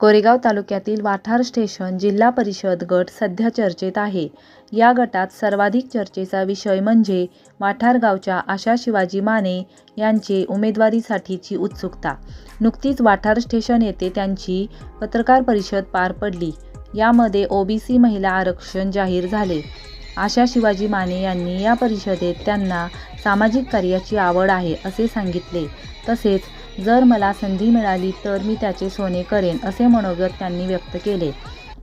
कोरेगाव तालुक्यातील वाठार स्टेशन जिल्हा परिषद गट सध्या चर्चेत आहे. या गटात सर्वाधिक चर्चेचा विषय म्हणजे वाठार गावच्या आशा शिवाजी माने यांचे उमेदवारीसाठीची उत्सुकता. नुकतीच वाठार स्टेशन येथे त्यांची पत्रकार परिषद पार पडली. यामध्ये ओबीसी महिला आरक्षण जाहीर झाले. आशा शिवाजी माने यांनी या परिषदेत त्यांना सामाजिक कार्याची आवड आहे असे सांगितले. तसेच जर मला संधी मिळाली तर मी त्याचे सोने करेन असे मनोगत त्यांनी व्यक्त केले.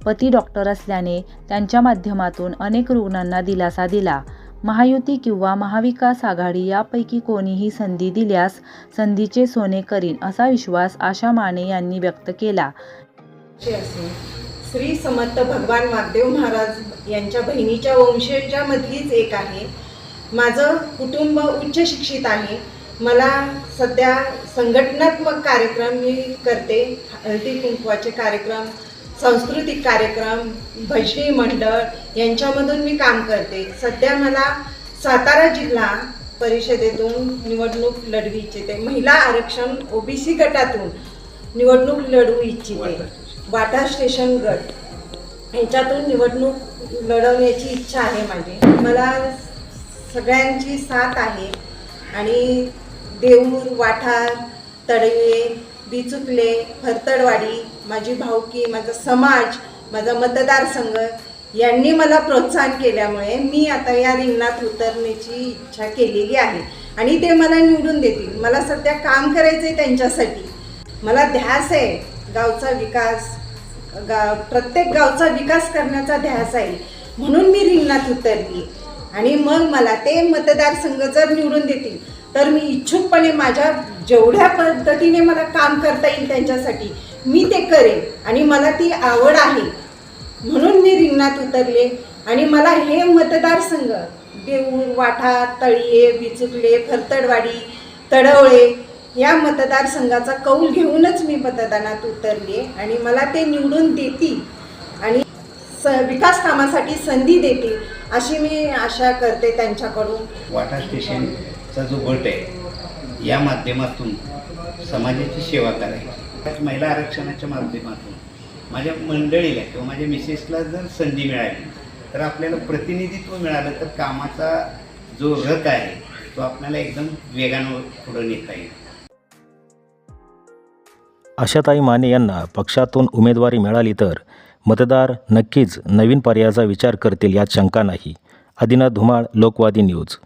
पती डॉक्टर असल्याने त्यांच्या माध्यमातून अनेक रुग्णांना दिलासा दिला. महायुती किंवा महाविकास आघाडी यापैकी कोणीही संधी दिल्यास संधीचे सोने करीन असा विश्वास आशा माने यांनी व्यक्त केला. श्री समर्थ भगवान वागदेव महाराज यांच्या बहिणीच्या वंशजामधलीच एक आहे. माझं कुटुंब उच्च शिक्षित आहे. मला सध्या संघटनात्मक कार्यक्रम मी करते. हळदी कुंकवाचे कार्यक्रम सांस्कृतिक कार्यक्रम भजनी मंडळ यांच्यामधून मी काम करते. सध्या मला सातारा जिल्हा परिषदेतून निवडणूक लढवी इच्छिते. महिला आरक्षण ओबीसी गटातून निवडणूक लढवू इच्छिते. वाटा स्टेशन गट. यांच्यातून निवडणूक लढवण्याची इच्छा आहे माझी. मला सगळ्यांची साथ आहे. आणि देऊर वाठार तडवे बिचुकले फरतडवाडी माझी भावकी माझा समाज माझा मतदारसंघ यांनी मला प्रोत्साहन केल्यामुळे मी आता या रिंगणात उतरण्याची इच्छा केलेली आहे. आणि ते मला निवडून देतील. मला सध्या काम करायचं आहे त्यांच्यासाठी. मला ध्यास आहे. गावचा विकास गाव प्रत्येक गावचा विकास करण्याचा ध्यास आहे. म्हणून मी रिंगणात उतरली. आणि मग मला ते मतदारसंघ जर निवडून देतील तर मी इच्छुकपणे माझ्या जेवढ्या पद्धतीने मला काम करता येईल त्यांच्यासाठी मी ते करेन. आणि मला ती आवड आहे. म्हणून मी रिंगणात उतरले. आणि मला हे मतदारसंघ देऊळ वाठा तळीये बिचुकले फरतडवाडी तडवळे या मतदारसंघाचा कौल घेऊनच मी मतदानात उतरले. आणि मला ते निवडून देतील आणि स विकास कामासाठी संधी देतील अशी मी आशा करते त्यांच्याकडून. वाटा चा जो गट आहे या माध्यमातून समाजाची सेवा करायची. महिला आरक्षणाच्या माध्यमातून माझ्या मंडळीला किंवा माझ्या मिसेसला जर संधी मिळाली तर आपल्याला प्रतिनिधित्व मिळालं तर कामाचा जो रथ आहे तो आपल्याला एकदम वेगानं पुढं नेता येईल. आशाताई माने यांना पक्षातून उमेदवारी मिळाली तर मतदार नक्कीच नवीन पर्यायाचा विचार करतील यात शंका नाही. आदिनाथ धुमाळ लोकवादी न्यूज.